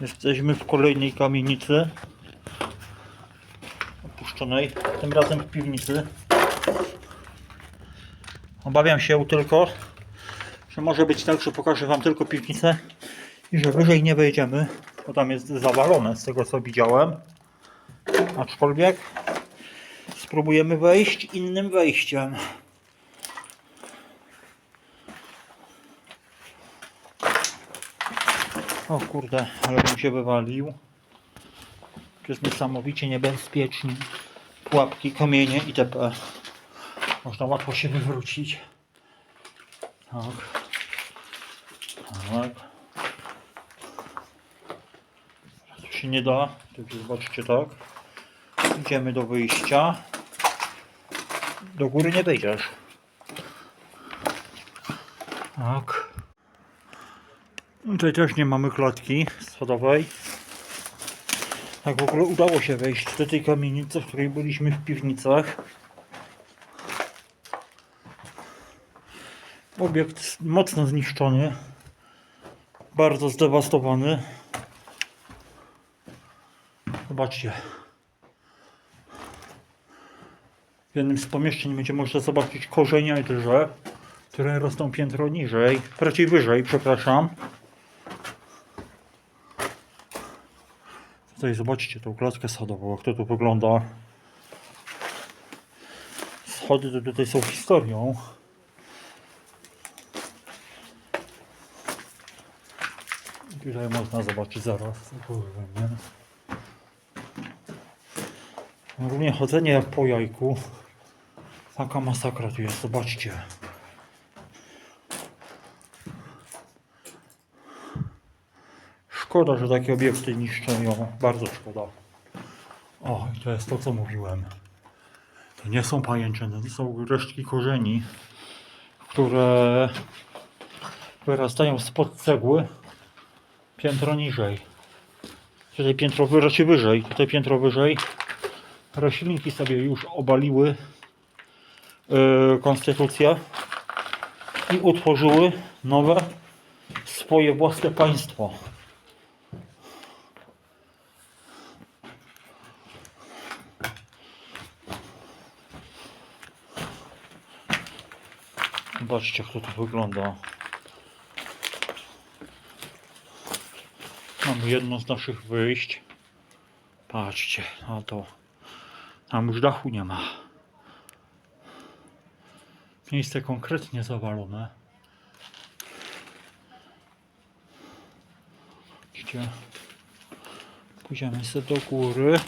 Jesteśmy w kolejnej kamienicy opuszczonej, tym razem w piwnicy. Obawiam się tylko, że może być tak, że pokażę Wam tylko piwnicę i że wyżej nie wejdziemy, bo tam jest zawalone z tego co widziałem. Aczkolwiek spróbujemy wejść innym wejściem. O kurde, ale bym się wywalił. To jest niesamowicie niebezpiecznie. Pułapki, kamienie itp. Można łatwo się wywrócić. Tak. Tak. Tu się nie da. Także zobaczcie tak. Idziemy do wyjścia. Do góry nie wejdziesz. Tak. Tutaj też nie mamy klatki schodowej. Tak w ogóle udało się wejść do tej kamienicy, w której byliśmy w piwnicach. Obiekt mocno zniszczony. Bardzo zdewastowany. Zobaczcie. W jednym z pomieszczeń będzie można zobaczyć korzenia drzew, które rosną piętro niżej, raczej wyżej, przepraszam. Tutaj zobaczcie tą klatkę schodową, jak to tu wygląda. Schody tutaj są historią. Tutaj można zobaczyć zaraz. Ogólnie chodzenie po jajku. Taka masakra tu jest, zobaczcie. Szkoda, że takie obiekty niszczą. Bardzo szkoda. O, i to jest to, co mówiłem. To nie są pajęczyny, to są resztki korzeni, które wyrastają spod cegły piętro niżej. Tutaj piętro raczej wyżej, tutaj piętro wyżej. Roślinki sobie już obaliły yy, konstytucję i utworzyły nowe swoje własne państwo. Zobaczcie, jak to tu wygląda. Mamy jedno z naszych wyjść. Patrzcie na to. Tam już dachu nie ma. Miejsce konkretnie zawalone. Widzicie? Pójdziemy sobie do góry.